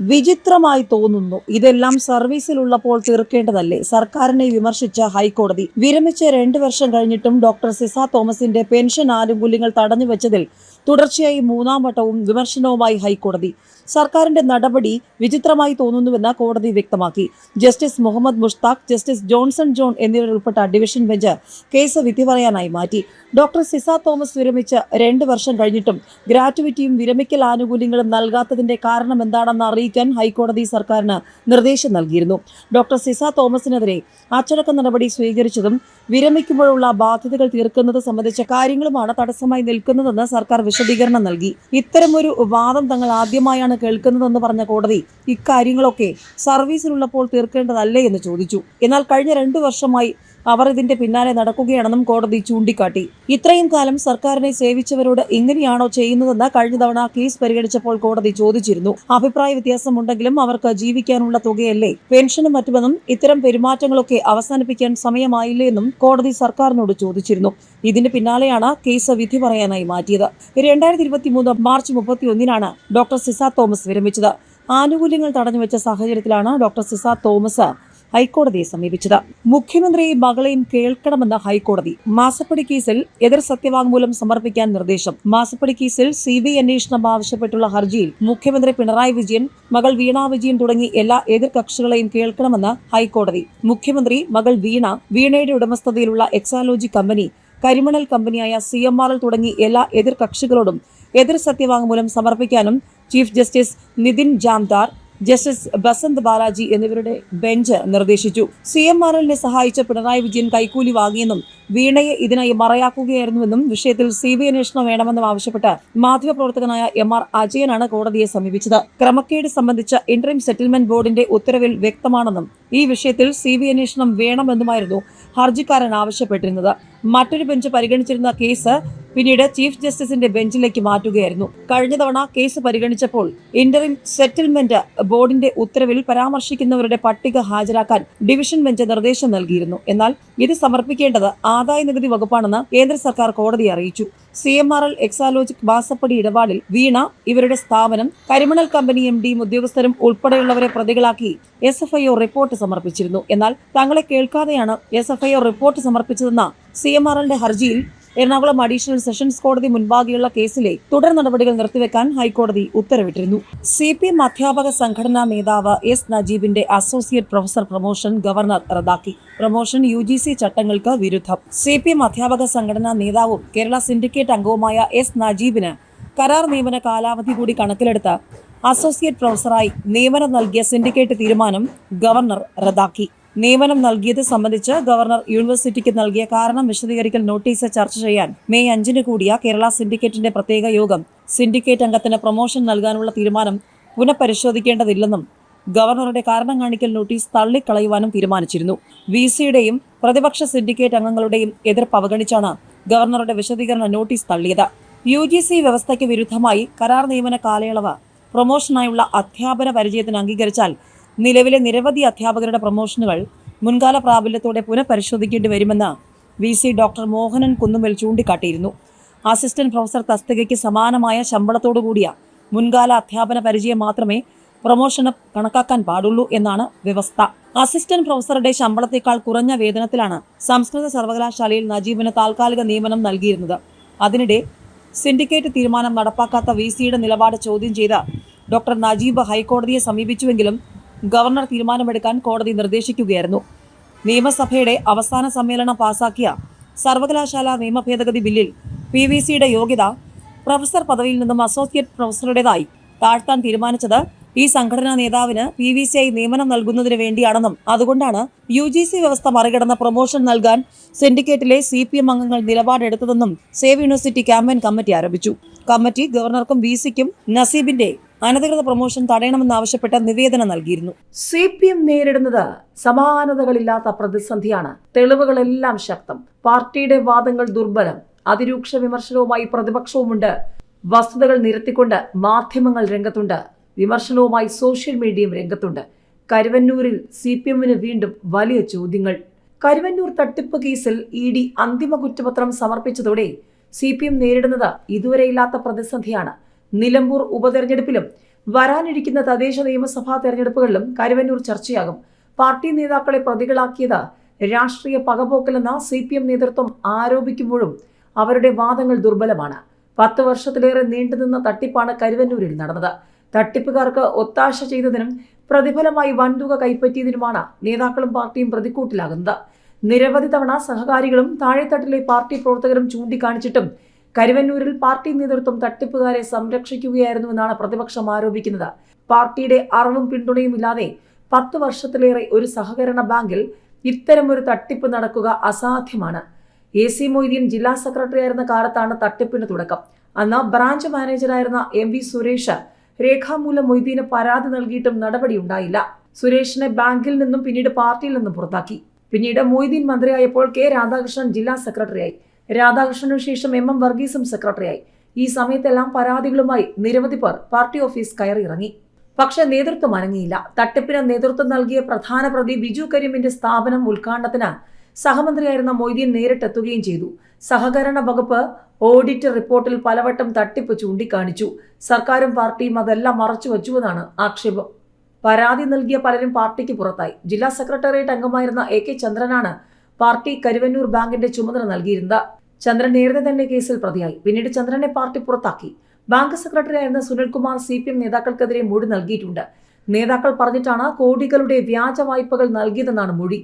വിചിത്രമായി തോന്നുന്നു. ഇതെല്ലാം സർവീസിലുള്ളപ്പോൾ തീർക്കേണ്ടതല്ലേ? സർക്കാരിനെ വിമർശിച്ച ഹൈക്കോടതി. വിരമിച്ച രണ്ട് വർഷം കഴിഞ്ഞിട്ടും ഡോക്ടർ സിസ തോമസിന്റെ പെൻഷൻ ആനുകൂല്യങ്ങൾ തടഞ്ഞുവെച്ചതിൽ തുടർച്ചയായി മൂന്നാം വട്ടവും വിമർശനവുമായി ഹൈക്കോടതി. സർക്കാരിന്റെ നടപടി വിചിത്രമായി തോന്നുന്നുവെന്ന് കോടതി വ്യക്തമാക്കി. Justice Muhammad Mushtaq justice Johnson John എന്നിവരുൾപ്പെട്ട division bench case വിധി പറയാനായി മാറ്റി. ഡോക്ടർ സിസ തോമസ് വിരമിച്ച് രണ്ട് വർഷം കഴിഞ്ഞിട്ടും ഗ്രാറ്റുവിറ്റിയും വിരമിക്കൽ ആനുകൂല്യങ്ങളും നൽകാത്തതിന്റെ കാരണം എന്താണെന്ന് അറിയിക്കാൻ ഹൈക്കോടതി സർക്കാരിന് നിർദ്ദേശം നൽകിയിരുന്നു. ഡോക്ടർ സിസ തോമസിനെതിരെ അച്ചടക്ക നടപടി സ്വീകരിച്ചതും വിരമിക്കുമ്പോഴുള്ള ബാധ്യതകൾ തീർക്കുന്നത് സംബന്ധിച്ച കാര്യങ്ങളുമാണ് തടസ്സമായി നിൽക്കുന്നതെന്ന് സർക്കാർ വിശദീകരണം നൽകി. ഇത്തരമൊരു വാദം തങ്ങൾ ആദ്യമായാണ് കേൾക്കുന്നതെന്ന് പറഞ്ഞ കോടതി ഇക്കാര്യങ്ങളൊക്കെ സർവീസിലുള്ളപ്പോൾ തീർക്കേണ്ടതല്ലേ എന്ന് ചോദിച്ചു. എന്നാൽ കഴിഞ്ഞ രണ്ടു വർഷമായി അവർ ഇതിന്റെ പിന്നാലെ നടക്കുകയാണെന്നും കോടതി ചൂണ്ടിക്കാട്ടി. ഇത്രയും കാലം സർക്കാരിനെ സേവിച്ചവരോട് ഇങ്ങനെയാണോ ചെയ്യുന്നതെന്ന് കഴിഞ്ഞ തവണ കേസ് പരിഗണിച്ചപ്പോൾ കോടതി ചോദിച്ചിരുന്നു. അഭിപ്രായ വ്യത്യാസമുണ്ടെങ്കിലും അവർക്ക് ജീവിക്കാനുള്ള തുകയല്ലേ? പെൻഷനും മറ്റുമെന്നും ഇത്തരം പെരുമാറ്റങ്ങളൊക്കെ അവസാനിപ്പിക്കാൻ സമയമായില്ലേ എന്നും കോടതി സർക്കാരിനോട് ചോദിച്ചിരുന്നു. ഇതിന് പിന്നാലെയാണ് കേസ് വിധി പറയാനായി മാറ്റിയത്. രണ്ടായിരത്തി ഇരുപത്തിമൂന്ന് മാർച്ച് മുപ്പത്തി ഒന്നിനാണ് ഡോക്ടർ സിസ തോമസ് വിരമിച്ചത്. ആനുകൂല്യങ്ങൾ തടഞ്ഞുവെച്ച സാഹചര്യത്തിലാണ് ഡോക്ടർ സിസ തോമസ് ഹൈക്കോടതിയെ സമീപിച്ചത്. മുഖ്യമന്ത്രിയെയും മകളെയും കേൾക്കണമെന്ന ഹൈക്കോടതി മാസപ്പടി കേസിൽ എതിർ സത്യവാങ്മൂലം സമർപ്പിക്കാൻ നിർദ്ദേശം. മാസപ്പടി കേസിൽ സി ബി അന്വേഷണം ആവശ്യപ്പെട്ടുള്ള ഹർജിയിൽ മുഖ്യമന്ത്രി പിണറായി വിജയൻ മകൾ വീണ വിജയൻ തുടങ്ങി എല്ലാ എതിർ കക്ഷികളെയും കേൾക്കണമെന്ന് ഹൈക്കോടതി. മുഖ്യമന്ത്രി മകൾ വീണ വീണയുടെ ഉടമസ്ഥതയിലുള്ള എക്സാലോജി കമ്പനി കരിമണൽ കമ്പനിയായ സി എം ആർ എൽ തുടങ്ങി എല്ലാ എതിർ കക്ഷികളോടും എതിർ സത്യവാങ്മൂലം സമർപ്പിക്കാനും chief justice Nitin Jamdar justice Basanth Balaji എന്നിവരുടെ ബെഞ്ച് നിർദ്ദേശിച്ചു. സി എം ആർ എല്ലിനെ സഹായിച്ച പിണറായി വിജയൻ കൈക്കൂലി വാങ്ങിയെന്നും വീണയെ ഇതിനായി മറയാക്കുകയായിരുന്നുവെന്നും വിഷയത്തിൽ സി ബി അന്വേഷണം വേണമെന്നും ആവശ്യപ്പെട്ട് മാധ്യമപ്രവർത്തകനായ എം ആർ അജയനാണ് കോടതിയെ സമീപിച്ചത്. ക്രമക്കേട് സംബന്ധിച്ച ഇന്ററിം സെറ്റിൽമെന്റ് ബോർഡിന്റെ ഉത്തരവിൽ വ്യക്തമാണെന്നും ഈ വിഷയത്തിൽ സി ബി അന്വേഷണം വേണമെന്നുമായിരുന്നു ഹർജിക്കാരൻ ആവശ്യപ്പെട്ടിരുന്നത്. മറ്റൊരു ബെഞ്ച് പരിഗണിച്ചിരുന്ന കേസ് പിന്നീട് ചീഫ് ജസ്റ്റിസിന്റെ ബെഞ്ചിലേക്ക് മാറ്റുകയായിരുന്നു. കഴിഞ്ഞ തവണ കേസ് പരിഗണിച്ചപ്പോൾ ഇന്ററിം സെറ്റിൽമെന്റ് ബോർഡിന്റെ ഉത്തരവിൽ പരാമർശിക്കുന്നവരുടെ പട്ടിക ഹാജരാക്കാൻ ഡിവിഷൻ ബെഞ്ച് നിർദ്ദേശം നൽകിയിരുന്നു. എന്നാൽ ഇത് സമർപ്പിക്കേണ്ടത് ആദായ നികുതി വകുപ്പാണെന്ന് കേന്ദ്ര സർക്കാർ കോടതിയെ അറിയിച്ചു. C M R L Exalogic വാസപ്പടി ഇടപാടിൽ വീണ ഇവരുടെ സ്ഥാപനം കരിമണൽ കമ്പനി എം ഡിയും ഉദ്യോഗസ്ഥരും ഉൾപ്പെടെയുള്ളവരെ പ്രതികളാക്കി S F I O report സമർപ്പിച്ചിരുന്നു. എന്നാൽ തങ്ങളെ കേൾക്കാതെയാണ് S F I O report സമർപ്പിച്ചതെന്ന C M R എല്ലിന്റെ ഹർജിയിൽ എറണാകുളം അഡീഷണൽ സെഷൻസ് കോടതി മുൻപാകെയുള്ള കേസിലെ തുടർ നടപടികൾ നിർത്തിവെക്കാൻ ഹൈക്കോടതി ഉത്തരവിട്ടിരുന്നു. സി പി എം അധ്യാപക സംഘടനാ നേതാവ് എസ് നജീബിന്റെ അസോസിയേറ്റ് പ്രൊഫസർ പ്രൊമോഷൻ ഗവർണർ റദ്ദാക്കി പ്രൊമോഷൻ യു ജി സി ചട്ടങ്ങൾക്ക് വിരുദ്ധം. സി പി എം അധ്യാപക സംഘടനാ നേതാവും കേരള സിൻഡിക്കേറ്റ് അംഗവുമായ എസ് നജീബിന് കരാർ നിയമന കാലാവധി കൂടി കണക്കിലെടുത്ത് അസോസിയേറ്റ് പ്രൊഫസറായി നിയമനം നൽകിയ സിൻഡിക്കേറ്റ് തീരുമാനം ഗവർണർ റദ്ദാക്കി നിയമനം നൽകിയത് സംബന്ധിച്ച് ഗവർണർ യൂണിവേഴ്സിറ്റിക്ക് നൽകിയ കാരണം വിശദീകരിക്കൽ നോട്ടീസ് ചർച്ച ചെയ്യാൻ മെയ് അഞ്ചിന് കൂടിയ കേരള സിൻഡിക്കേറ്റിന്റെ പ്രത്യേക യോഗം സിൻഡിക്കേറ്റ് അംഗത്തിന് പ്രൊമോഷൻ നൽകാനുള്ള തീരുമാനം പുനഃപരിശോധിക്കേണ്ടതില്ലെന്നും ഗവർണറുടെ കാരണം കാണിക്കൽ നോട്ടീസ് തള്ളിക്കളയുവാനും തീരുമാനിച്ചിരുന്നു. വി സിയുടെയും പ്രതിപക്ഷ സിൻഡിക്കേറ്റ് അംഗങ്ങളുടെയും എതിർപ്പ് അവഗണിച്ചാണ് ഗവർണറുടെ വിശദീകരണ നോട്ടീസ് തള്ളിയത്. യു ജി സി വ്യവസ്ഥയ്ക്ക് വിരുദ്ധമായി കരാർ നിയമന കാലയളവ് പ്രൊമോഷനായുള്ള അധ്യാപന പരിചയത്തിന് അംഗീകരിച്ചാൽ നിലവിലെ നിരവധി അധ്യാപകരുടെ പ്രൊമോഷനുകൾ മുൻകാല പ്രാബല്യത്തോടെ പുനഃപരിശോധിക്കേണ്ടി വരുമെന്ന് V C doctor Mohanan Kunnummal ചൂണ്ടിക്കാട്ടിയിരുന്നു. Assistant professor തസ്തികയ്ക്ക് സമാനമായ ശമ്പളത്തോടു കൂടിയ മുൻകാല അധ്യാപന പരിചയം മാത്രമേ പ്രൊമോഷന് കണക്കാക്കാൻ പാടുള്ളൂ എന്നാണ് വ്യവസ്ഥ. അസിസ്റ്റന്റ് പ്രൊഫസറുടെ ശമ്പളത്തേക്കാൾ കുറഞ്ഞ വേതനത്തിലാണ് സംസ്കൃത സർവകലാശാലയിൽ നജീബിന് താൽക്കാലിക നിയമനം നൽകിയിരുന്നത്. അതിനിടെ സിൻഡിക്കേറ്റ് തീരുമാനം നടപ്പാക്കാത്ത വി സിയുടെ നിലപാട് ചോദ്യം ചെയ്ത ഡോക്ടർ നജീബ് ഹൈക്കോടതിയെ സമീപിച്ചുവെങ്കിലും ഗവർണർ തീരുമാനമെടുക്കാൻ കോടതി നിർദ്ദേശിക്കുകയായിരുന്നു. നിയമസഭയുടെ അവസാന സമ്മേളനം പാസാക്കിയ സർവകലാശാല നിയമ ഭേദഗതി ബില്ലിൽ പി വി സിയുടെ യോഗ്യത പ്രൊഫസർ പദവിയിൽ നിന്നും അസോസിയേറ്റ് പ്രൊഫസറുടേതായി താഴ്ത്താൻ തീരുമാനിച്ചത് ഈ സംഘടനാ നേതാവിന് പി വി സി ഐ നിയമനം നൽകുന്നതിന് വേണ്ടിയാണെന്നും അതുകൊണ്ടാണ് യു ജി സി വ്യവസ്ഥ മറികടന്ന പ്രൊമോഷൻ നൽകാൻ സിൻഡിക്കേറ്റിലെ സി പി എം അംഗങ്ങൾ നിലപാടെടുത്തതെന്നും സേവ് യൂണിവേഴ്സിറ്റി ക്യാമ്പയിൻ കമ്മിറ്റി ആരംഭിച്ചു കമ്മിറ്റി ഗവർണർക്കും വി സിക്കും നസീബിന്റെ അനധികൃത പ്രൊമോഷൻ തടയണമെന്നാവശ്യപ്പെട്ട് നിവേദനം നൽകിയിരുന്നു. സി പി എം നേരിടുന്നത് സമാനതകളില്ലാത്ത പ്രതിസന്ധിയാണ്. തെളിവുകളെല്ലാം ശക്തം. പാർട്ടിയുടെ വാദങ്ങൾ ദുർബലം. അതിരൂക്ഷ വിമർശനവുമായി പ്രതിപക്ഷവുമുണ്ട്. വസ്തുതകൾ നിരത്തിക്കൊണ്ട് മാധ്യമങ്ങൾ രംഗത്തുണ്ട്. വിമർശനവുമായി സോഷ്യൽ മീഡിയയും രംഗത്തുണ്ട്. കരുവന്നൂരിൽ സി പി എമ്മിന് വീണ്ടും വലിയ ചോദ്യങ്ങൾ. കരുവന്നൂർ തട്ടിപ്പ് കേസിൽ ഇ ഡി അന്തിമ കുറ്റപത്രം സമർപ്പിച്ചതോടെ സി പി എം നേരിടുന്നത് ഇതുവരെയില്ലാത്ത പ്രതിസന്ധിയാണ്. നിലമ്പൂർ ഉപതെരഞ്ഞെടുപ്പിലും വരാനിരിക്കുന്ന തദ്ദേശ നിയമസഭാ തെരഞ്ഞെടുപ്പുകളിലും കരുവന്നൂർ ചർച്ചയാകും. പാർട്ടി നേതാക്കളെ പ്രതികളാക്കിയത് രാഷ്ട്രീയ പകപോക്കലെന്ന സി പി എം നേതൃത്വം ആരോപിക്കുമ്പോഴും അവരുടെ വാദങ്ങൾ ദുർബലമാണ്. പത്ത് വർഷത്തിലേറെ നീണ്ടുനിന്ന തട്ടിപ്പാണ് കരുവന്നൂരിൽ നടന്നത്. തട്ടിപ്പുകാർക്ക് ഒത്താശ ചെയ്തതിനും പ്രതിഫലമായി വൻതുക കൈപ്പറ്റിയതിനുമാണ് നേതാക്കളും പാർട്ടിയും പ്രതിക്കൂട്ടിലാകുന്നത്. നിരവധി തവണ സഹകാരികളും താഴെത്തട്ടിലെ പാർട്ടി പ്രവർത്തകരും ചൂണ്ടിക്കാണിച്ചിട്ടും കരുവന്നൂരിൽ പാർട്ടി നേതൃത്വം തട്ടിപ്പുകാരെ സംരക്ഷിക്കുകയായിരുന്നുവെന്നാണ് പ്രതിപക്ഷം ആരോപിക്കുന്നത്. പാർട്ടിയുടെ അറിവും പിന്തുണയും ഇല്ലാതെ പത്ത് വർഷത്തിലേറെ ഒരു സഹകരണ ബാങ്കിൽ ഇത്തരമൊരു തട്ടിപ്പ് നടക്കുക അസാധ്യമാണ്. എ സി മൊയ്തീൻ ജില്ലാ സെക്രട്ടറി ആയിരുന്ന കാലത്താണ് തട്ടിപ്പിന് തുടക്കം. അന്ന് ബ്രാഞ്ച് മാനേജറായിരുന്ന എം വി സുരേഷ് രേഖാമൂലം മൊയ്തീന് പരാതി നൽകിയിട്ടും നടപടിയുണ്ടായില്ല സുരേഷിനെ ബാങ്കിൽ നിന്നും പിന്നീട് പാർട്ടിയിൽ നിന്നും പുറത്താക്കി. പിന്നീട് മൊയ്തീൻ മന്ത്രിയായപ്പോൾ കെ രാധാകൃഷ്ണൻ ജില്ലാ സെക്രട്ടറിയായി. രാധാകൃഷ്ണനു ശേഷം എം എം വർഗീസും സെക്രട്ടറിയായി. ഈ സമയത്തെല്ലാം പരാതികളുമായി നിരവധി പേർ പാർട്ടി ഓഫീസ് കയറിയിറങ്ങി. പക്ഷേ നേതൃത്വം അനങ്ങിയില്ല. തട്ടിപ്പിന് നേതൃത്വം നൽകിയ പ്രധാന പ്രതി ബിജു കരീമിന്റെ സ്ഥാപനം ഉദ്ഘാടനത്തിന് സഹമന്ത്രിയായിരുന്ന മൊയ്തീൻ നേരിട്ടെത്തുകയും ചെയ്തു. സഹകരണ വകുപ്പ് ഓഡിറ്റ് റിപ്പോർട്ടിൽ പലവട്ടം തട്ടിപ്പ് ചൂണ്ടിക്കാണിച്ചു. സർക്കാരും പാർട്ടിയും അതെല്ലാം മറച്ചുവെച്ചുവെന്നാണ് ആക്ഷേപം. പരാതി നൽകിയ പലരും പാർട്ടിക്ക് പുറത്തായി. ജില്ലാ സെക്രട്ടേറിയറ്റ് അംഗമായിരുന്ന എ കെ ചന്ദ്രനാണ് പാർട്ടി കരുവന്നൂർ ബാങ്കിന്റെ ചുമതല നൽകിയിരുന്നത്. ചന്ദ്രൻ നേരത്തെ തന്നെ കേസിൽ പ്രതിയായി. പിന്നീട് ചന്ദ്രനെ പാർട്ടി പുറത്താക്കി. ബാങ്ക് സെക്രട്ടറി ആയിരുന്ന സുനിൽകുമാർ സി പി എം നേതാക്കൾക്കെതിരെ മൊഴി നൽകിയിട്ടുണ്ട്. നേതാക്കൾ പറഞ്ഞിട്ടാണ് കോടികളുടെ വ്യാജ വായ്പകൾ നൽകിയതെന്നാണ് മൊഴി.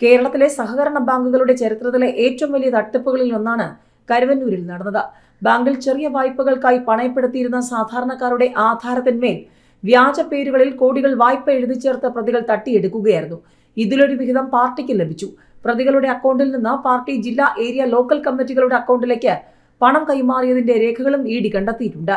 കേരളത്തിലെ സഹകരണ ബാങ്കുകളുടെ ചരിത്രത്തിലെ ഏറ്റവും വലിയ തട്ടിപ്പുകളിൽ ഒന്നാണ് കരുവന്നൂരിൽ നടന്നത്. ബാങ്കിൽ ചെറിയ വായ്പകൾക്കായി പണയപ്പെടുത്തിയിരുന്ന സാധാരണക്കാരുടെ ആധാരത്തിന്മേൽ വ്യാജ പേരുകളിൽ കോടികൾ വായ്പ എഴുതി ചേർത്ത പ്രതികൾ തട്ടിയെടുക്കുകയായിരുന്നു. ഇതിലൊരു വിഹിതം പാർട്ടിക്ക് ലഭിച്ചു. പ്രതികളുടെ അക്കൗണ്ടിൽ നിന്ന് പാർട്ടി ജില്ലാ ഏരിയ ലോക്കൽ കമ്മിറ്റികളുടെ അക്കൗണ്ടിലേക്ക് പണം കൈമാറിയതിന്റെ രേഖകളും ഇ ഡി കണ്ടെത്തിയിട്ടുണ്ട്.